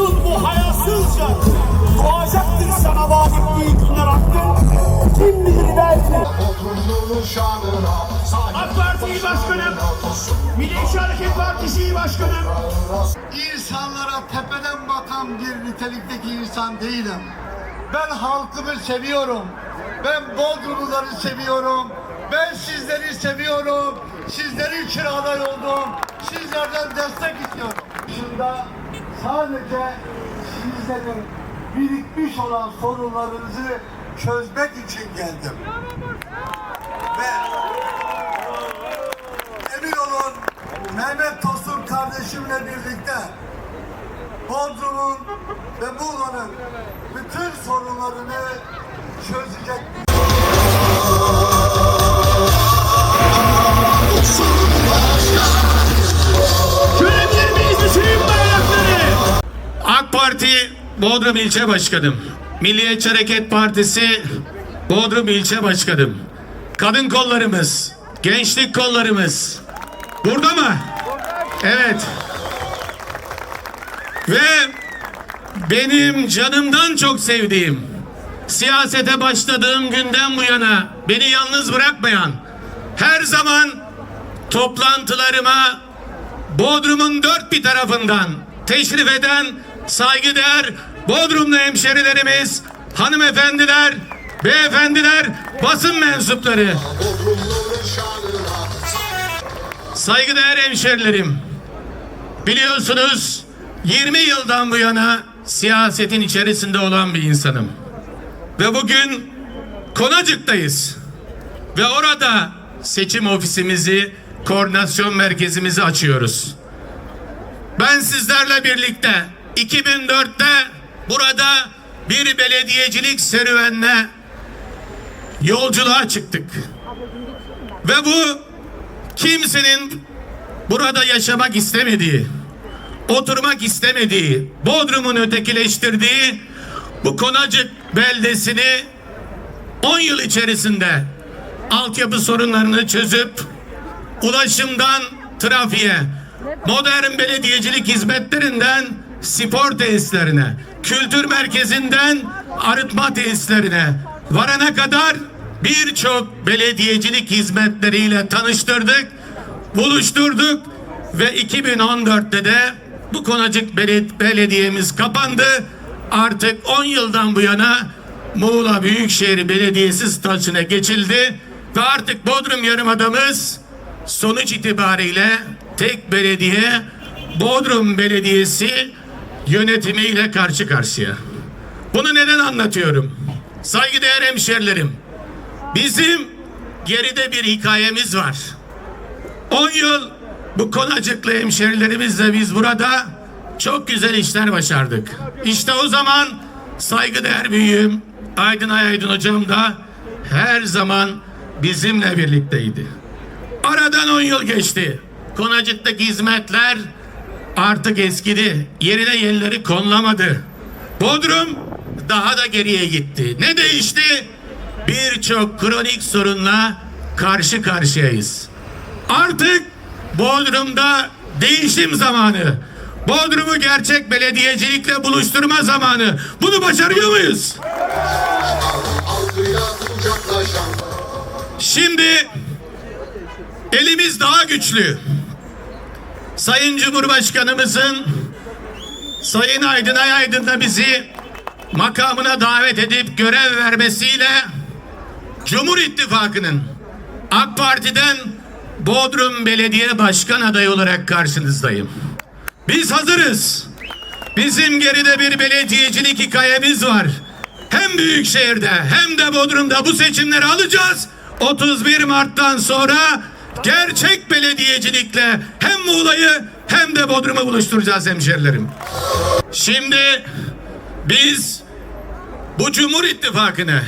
musun bu hayasızca? Doğacaktır sana vaat ettiği günler hakkı. Kim bilir belki. AK Parti İl Başkanım, Milliyetçi Hareket Partisi İl Başkanım, İnsanlara tepeden bakan bir nitelikteki insan değilim. Ben halkımı seviyorum. Ben Bodrumluları seviyorum. Ben sizleri seviyorum. Sizler için aday oldum. Sizlerden destek istiyorum. Dışında sadece sizlerin birikmiş olan sorunlarınızı çözmek için geldim. Ve emin olun Mehmet Tosun kardeşimle birlikte Bodrum'un ve Muğla'nın bütün sorunlarını çözecek Parti Bodrum İlçe Başkanım. Milliyetçi Hareket Partisi Bodrum İlçe Başkanım. Kadın kollarımız, gençlik kollarımız. Burada mı? Evet. Ve benim canımdan çok sevdiğim, siyasete başladığım günden bu yana beni yalnız bırakmayan, her zaman toplantılarıma Bodrum'un dört bir tarafından teşrif eden saygıdeğer Bodrumlu hemşerilerimiz, hanımefendiler, beyefendiler, basın mensupları, saygıdeğer hemşerilerim. Biliyorsunuz 20 yıldan bu yana siyasetin içerisinde olan bir insanım. Ve bugün Konacık'tayız. Ve orada seçim ofisimizi, koordinasyon merkezimizi açıyoruz. Ben sizlerle birlikte 2004'te burada bir belediyecilik serüvenine yolculuğa çıktık. Ve bu kimsenin burada yaşamak istemediği, oturmak istemediği, Bodrum'un ötekileştirdiği bu Konacık beldesini 10 yıl içerisinde altyapı sorunlarını çözüp ulaşımdan trafiğe, modern belediyecilik hizmetlerinden spor tesislerine, kültür merkezinden arıtma tesislerine varana kadar birçok belediyecilik hizmetleriyle tanıştırdık, buluşturduk ve 2014'te de bu Konacık Beled- Belediyemiz kapandı. Artık 10 yıldan bu yana Muğla Büyükşehir Belediyesi statüsüne geçildi ve artık Bodrum Yarımadamız sonuç itibariyle tek belediye Bodrum Belediyesi yönetimiyle karşı karşıya. Bunu neden anlatıyorum? Saygıdeğer hemşerilerim, bizim geride bir hikayemiz var. 10 yıl bu konacıklı hemşerilerimizle biz burada çok güzel işler başardık. İşte o zaman saygıdeğer büyüğüm Aydın Ayaydın hocam da her zaman bizimle birlikteydi. Aradan 10 yıl geçti. Konacık'taki hizmetler artık eskidi. Yerine yenileri konulamadı. Bodrum daha da geriye gitti. Ne değişti? Birçok kronik sorunla karşı karşıyayız. Artık Bodrum'da değişim zamanı. Bodrum'u gerçek belediyecilikle buluşturma zamanı. Bunu başarıyor muyuz? Şimdi elimiz daha güçlü. Sayın Cumhurbaşkanımızın Sayın Aydın Ayaydın da bizi makamına davet edip görev vermesiyle Cumhur İttifakı'nın AK Parti'den Bodrum Belediye Başkan adayı olarak karşınızdayım. Biz hazırız. Bizim geride bir belediyecilik hikayemiz var. Hem Büyükşehir'de hem de Bodrum'da bu seçimleri alacağız. 31 Mart'tan sonra gerçek belediyecilikle hem Muğla'yı hem de Bodrum'u buluşturacağız hemşerilerim. Şimdi biz bu Cumhur İttifakı'nı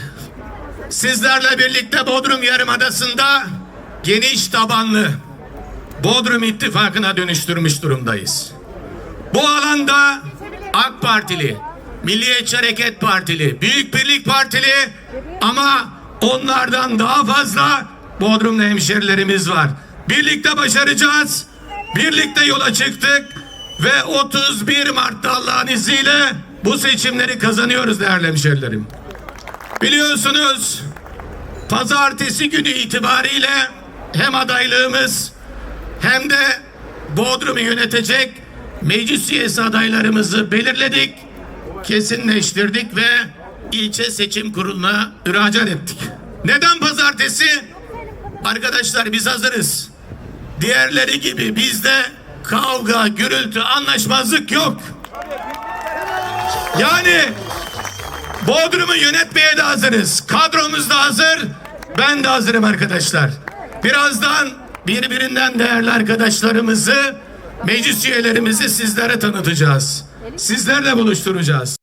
sizlerle birlikte Bodrum Yarımadası'nda geniş tabanlı Bodrum İttifakı'na dönüştürmüş durumdayız. Bu alanda AK Partili, Milliyetçi Hareket Partili, Büyük Birlik Partili ama onlardan daha fazla Bodrum'da hemşerilerimiz var. Birlikte başaracağız. Birlikte yola çıktık ve 31 Mart'ta Allah'ın izniyle bu seçimleri kazanıyoruz değerli hemşerilerim. Biliyorsunuz pazartesi günü itibariyle hem adaylığımız hem de Bodrum'u yönetecek meclis üyesi adaylarımızı belirledik, kesinleştirdik ve ilçe seçim kuruluna müracaat ettik. Neden pazartesi? Arkadaşlar biz hazırız. Diğerleri gibi bizde kavga, gürültü, anlaşmazlık yok. Yani Bodrum'u yönetmeye de hazırız. Kadromuz da hazır. Ben de hazırım arkadaşlar. Birazdan birbirinden değerli arkadaşlarımızı, meclis üyelerimizi sizlere tanıtacağız. Sizlerle buluşturacağız.